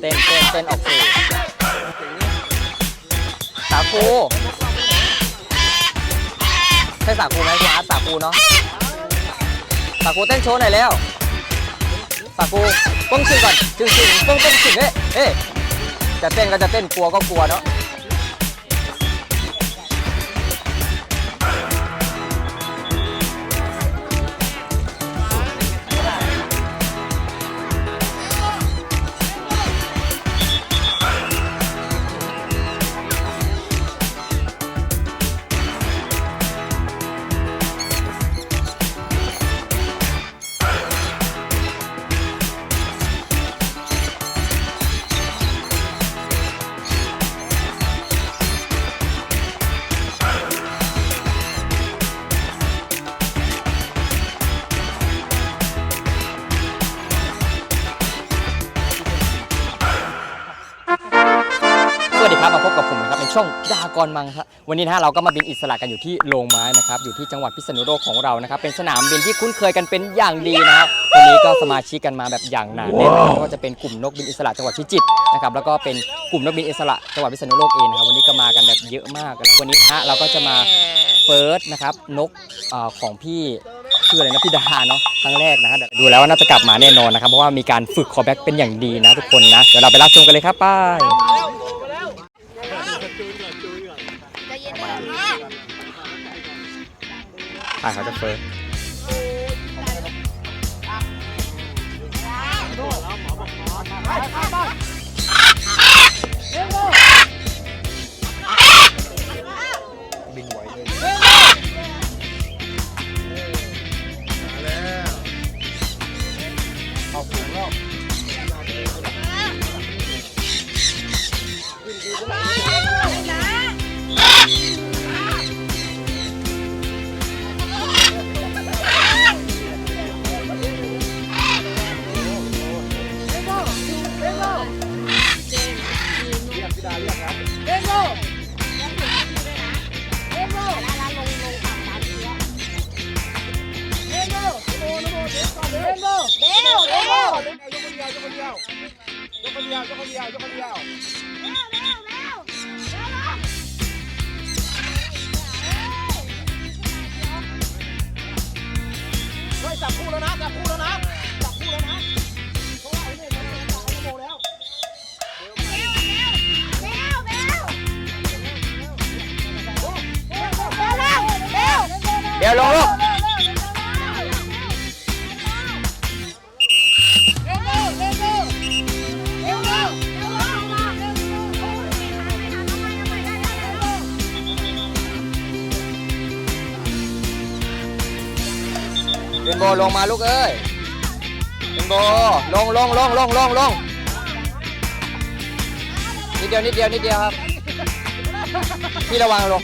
เต้นเต้นเต้นออกสื่อสาคูใช่สาคูไหมคุณอาร์ตสาคูเนาะสาคูเต้นโชว์หน่อยแล้วสาคูป้องชิงก่อนชิงชิงป้องป้องชิงเอ๊ะเอ๊ะจะเต้นก็จะเต้นกลัวก็กลัวเนาะ ช่องดากรมังครับวันนี้นะฮะเราก็มาบินอิสระกันอยู่ที่โรงไม้นะครับอยู่ที่จังหวัดพิษณุโลกของเรานะครับเป็นสนามบินที่คุ้นเคยกันเป็นอย่างดีนะครับวันนี้ก็สมาชิกกันมาแบบอย่างหนาแน่นนะครับไม่ว่าจะเป็นกลุ่มนกบินอิสระจังหวัดพิจิตรนะครับแล้วก็เป็นกลุ่มนกบินอิสระจังหวัดพิษณุโลกเองนะครับวันนี้ก็มากันแบบเยอะมากแล้ววันนี้นะฮะเราก็จะมาเฟิร์สนะครับนกเอ่อของพี่ชื่ออะไรนะพี่ดาเนาะครั้งแรกนะฮะเดี๋ยวดูแล้วว่าน่าจะกลับมาแน่นอนนะครับเพราะว่ามีการฝึกคอแบ็กเป็นอย่างดีนะทุกคนนะเดี๋ยวเราไปรับชมกันเลยครับไป้ายใอ่าเขาจะเฟิร์สไปไปไป กคนเดียวยกคนเดียวยกคนเดียวเฮ้ยจับคู่แล้วนะจับคู่แล้วนะจับคู่แล้วนะเพราะว่าไอ้เนี่มันจะจับไอ้โมแล้วเดี๋ยวลงลูกเรนโบว์ลงมาลูกเอ้ยเรนโบว์ลงลงลงลงลงลงนิดเดียวนิดเดียวนิดเดียวครับพี่ระวังลงตอนนี้เรนโบว์กำลังจะลงแล้วครับทุกคนครั เป็นโบลงมาลูกเอ้ยเป็นโบลงลงลงลงลงลงนิดเดียวนิดเดียวนิดเดียวครับพี่ระวังลง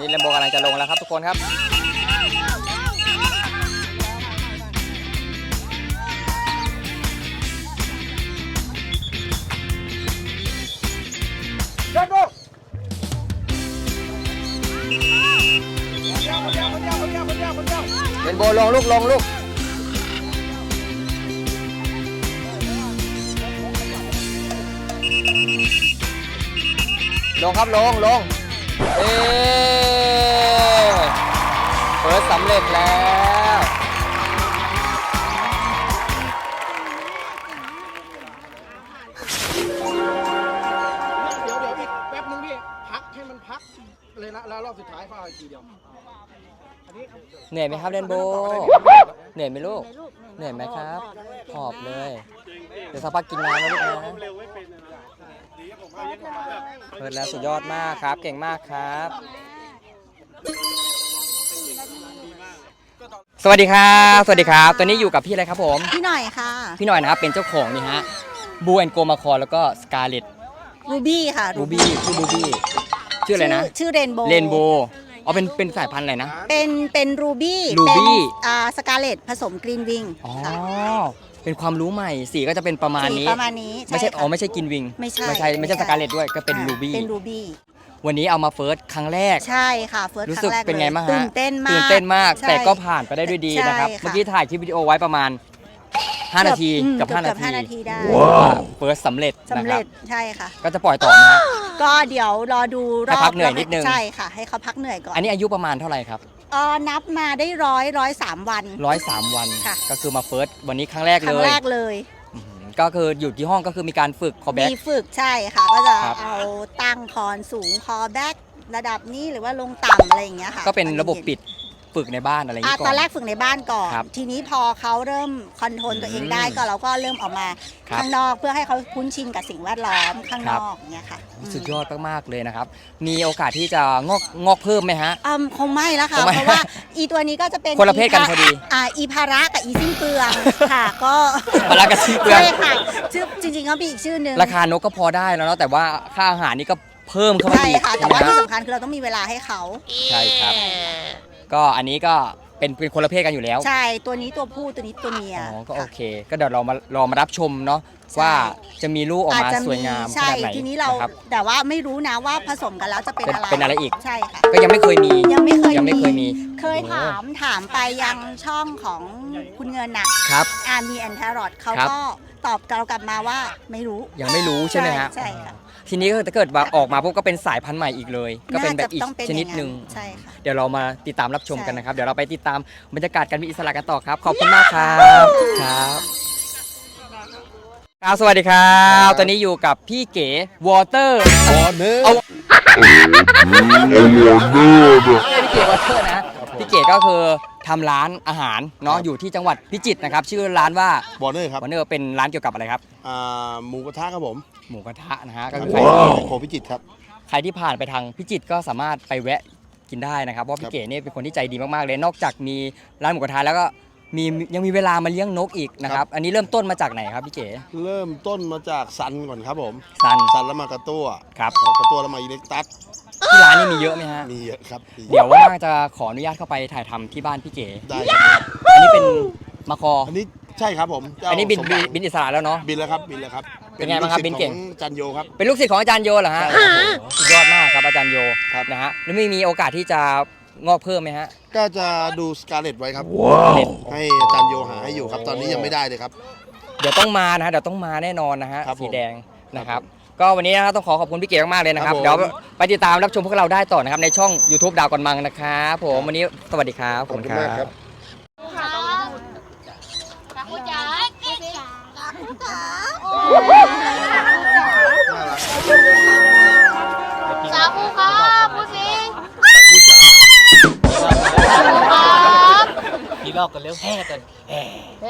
นี่เลมโบกำลังจะลงแล้วครับ คนเดียวเรนโบว์ลงลูกลงลูกลงครับลงลงเอ๊ เปิดสำเร็จแล้วเดี๋ยวเดี๋ยวอีกแป๊บนึงพี่พักให้มันพักเลยนะแล้วรอบสุดท้ายฟ้าอีกทีเดียวอันนี้เหนื่อยไหมครับเรนโบว์เหนื่อยไหมลูก เหนื่อยไหมครับหอบเลย เดี๋ยวสักพักกินน้ำนะลูกนะเปิดแล้วสุดยอดมากครับ เก่งมากครับ สวัสดีครับ สวัสดีครับ ตอนนี้อยู่กับพี่อะไรครับผม พี่หน่อยค่ะพี่หน่อยนะครับเป็นเจ้าของนี่ฮะบูแอนโกมาคอแล้วก็สกาเลตรูบี้ค่ะรูบี้ชื่อรูบี้ชื่ออะไรนะชื่อเรนโบเรนโบอ๋อเป็นเป็นสายพันธุ์อะไรนะ เป็นเป็นรูบี้ Ruby อ่าสกาเลตผสมกรีนวิงอ๋อค่ะเป็นความรู้ใหม่สีก็จะเป็นประมาณสีนี้ ประมาณนี้ไม่ใช่ค่ะอ๋อไม่ใช่กินวิงไม่ใช่ไม่ใช่ไม่ใช่สกาเลตด้วยก็เป็นอ่ารูบี้ เป็นรูบี้ วันนี้เอามาเฟิร์สครั้งแรก ใช่ค่ะเฟิร์สรู้คสึรั้กงแรกเป็นไงบ้างฮะตื่นเต้นมากตื่นเต้นมาก ใช่ แต่ก็ผ่านไปได้ด้วยดีใช่นะครับค่ะ เมื่อกี้ถ่ายคลิปวิดีโอไว้ประมาณ 5 นาทีอืมกับเกือบ5 นาทีห้านาทีได้เฟิร์สสำเร็จสำนะคเร็รับจใช่ค่ะ ก็จะปล่อยต่อนะฮะก็เดี๋ยวรอดูรให้อบพักเหนื่อยนิดนึง ใช่ค่ะ ให้เขาพักเหนื่อยก่อนอันนี้อายุประมาณเท่าไหร่ครับ เออนับมาได้ร้อยร้อยสามวัน ร้อยสามวัน ค่ะ ก็คือมาเฟิร์สวันนี้ครั้งแรกคเลรั้งย แรกเลยอื้อหือ ก็คืออยู่ที่ห้องก็คือมีการฝึกคอแบ็ก มีฝึกใช่ค่ะ ก็จะครับ เอาตั้งคอนสูงคอแบ็กระดับนี้หรือว่าลงต่ำอะไรอย่างเงี้ยค่ะก็เป็นตอย็ระบบปิด ฝึกในบ้านอะไรอย่างอะนี้ก่ตออน นแรกฝึกในบ้านก่อน ครับทีนี้พอเขาเริ่มคอนโทรลตัวเองได้อืมก็เราก็เริ่มออกมาครับข้างนอกเพื่อให้เขาคุ้นชินกับสิ่งแวดล้อมข้างคนรับ อกอย่างเงี้ยค่ะมสุดยอดมากๆเลยนะครับ มีโอกาสที่จะงอกงอกเพิ่มไหมฮะ อืมคงไม่แล้วค่ะคงไม่เพราะว่าอีตัวนี้ก็จะเป็นคนละเพศกันพอดีอ่าอีภาระกับอีสิ้นเปลืองค่ะ ก็ภาระกับสิ้นเปลือง ใช่ค่ะชื่อจริงๆเขามีอีกชื่อหนึ่ง ราคานกก็พอได้แล้วเนาะแต่ว่าค่าอาหารนี่ก็เพิ่มเข้ามาใช่อีกค่ะ แต่ใช่ไหมว่าที่ฮะสำคัญคือเราต้องมีเวลาให้เขา ใช่ครับ ก็อันนี้ก็เป็นเป็นคนละเพศกันอยู่แล้วใช่ตัวนี้ตัวผู้ตัวนี้ตัวเมียอ๋อก็โอค่ะ เค ก็เดี๋ยวเรามารอมารับชมเนาะใช่ ว่าจะมีลูกออกอาจมาจะสวยงามขใช่นาดไหนทีนี้เรานะครับ แต่ว่าไม่รู้นะว่าผสมกันแล้วจะเป็นเป็นอะไรเป็นอะไรอีก ใช่ค่ะ ก็ยังไม่เคยมียังไม่เคยยังไม่เคยมี เคยถามถามไปยังช่องของคุณเงินน่ะครับ อามีแอนทารอดเขาครับ ก็ตอบเรากลับมาว่าไม่รู้ ยังไม่รู้ใช่ไหมฮะใช่ค่ะ ทีนี้ก็ถ้าเกิดว่าออกมาปุ๊บก็เป็นสายพันธุ์ใหม่อีกเลย ก็เป็นแบบอีกาจะต้องเป็ชนิดหนึ่งอย่างใช่ค่ะ เดี๋ยวเรามาติดตามรับชมกันใช่นะครับ เดี๋ยวเราไปติดตามบรรยากาศการมีอิสระกันต่อครับ ขอบคุณมากครับ ครับครับสวัสดีครับ ตอนนี้อยู่กับพี่เก๋วอเตอร์วอร์เนอร์เอาพี่เก๋วอเตอร์นะ พี่เก๋ก็คือ ทำร้านอาหารเนาะอยู่ที่จังหวัดพิจิตรนะครับ ชื่อร้านว่าวอร์เนอร์ครับวอเนอร์เป็นร้านเกี่ยวกับอะไรครับ อ่าหมูกระทะครับผมหมูกระทะนะฮะก็คคือรับใครที่โคพิจิตรครับ ใครที่ผ่านไปทางพิจิตรก็สามารถไปแวะกินได้นะครับเพราะครัพี่บเก๋เนี่ยเป็นคนที่ใจดีมากๆเลย นอกจากมีร้านหมูกระทะแล้วก็มียังมีเวลามาเลี้ยงนกอีกนะครับ อันนี้เริ่มต้นมาจากไหนครับพี่เก๋เริ่มต้นมาจากซันก่อนครับผมซันซันแล้วมากระตั้วครับแล้วกระตั้วแล้วมาอิเล็กตัส ที่ร้านนี่มีเยอะไหมฮะ มีเยอะครับมีเดี๋ยวว่างๆจะขออนุญาตเข้าไปถ่ายทำที่บ้านพี่เก๋ได้ครับผมอันนี้เป็นมาคอ อันนี้ใช่ครับผมเจ้าอันนี้บินสมบิบันติบินอิสระแล้วเนาะ บินแล้วครับบินแล้วครับเป็นไงบ้างครับลูศิษย์บินเก่งของจันโยครับ เป็นลูกศิษย์ของอาจารย์โยเหรอฮะใช่ครับผมสุดยอดมากครับอาจารย์โยครับ นะฮะแล้วไม่มีโอกาสที่จะงอกเพิ่มไหมฮะ ก็จะดูสกาเลตไว้ครับเด็ดให้อาจารย์โยหาให้อยู่ครับ ตอนนี้ยังไม่ได้เลยครับ เดี๋ยวต้องมานะฮะเดี๋ยวต้องมาแน่นอนนะฮะครับผม สีแดงนะครับ ก็วันนี้นะครับต้องขอขอบคุณพี่เก๋มากๆเลยนะครับครับผม เดี๋ยวไปติดตามรับชมพวกเราได้ต่อนะครับในช่อง YouTube ดาวก่อนมังนะครับผมวันนี้สวัสดีครับขอบคุณมากครับตาคุจ๋าตาคุจ๋าสาคูครับพูดสิ ลอกกันเร็วแห่กันแห่แ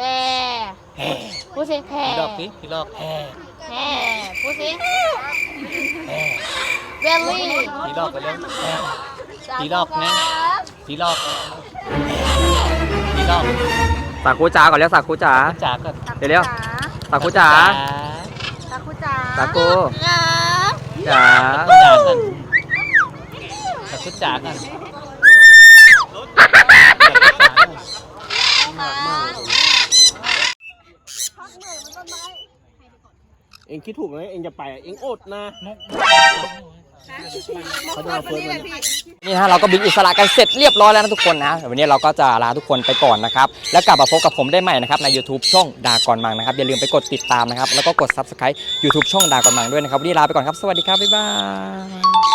ห่พูดสิแห่พี่ลอกสิพี่ลอกแห่แห่พูดสิแห่เบลลี่พี่ลอกกันเร็วแห่พี่ลอกนะพี่ลอกพี่ลอกสาคูจ๋าก่อนแล้วสาคูจ๋าจ๋าก่อนเดี๋ยวเร็วสาคูจ๋าตาคุจ๋าสาคูนะจ๋าจ๋าก่อนตะคุจ๋าก่อน เองคิดถูกนะเองจะไปเองอดนะ เขาจะมาเฟิร์สวันนี้ นี่ฮะเราก็บินอิสระกันเสร็จเรียบร้อยแล้วนะทุกคนนะวันนี้เราก็จะลาทุกคนไปก่อนนะครับแล้วกลับมาพบกับผมได้ใหม่นะครับใน YouTube ช่องดากอนมังนะครับอย่าลืมไปกดติดตามนะครับแล้วก็กด Subscribe YouTube ช่องดากอนมังด้วยนะครับวันนี้ลาไปก่อนครับสวัสดีครับบ๊ายบาย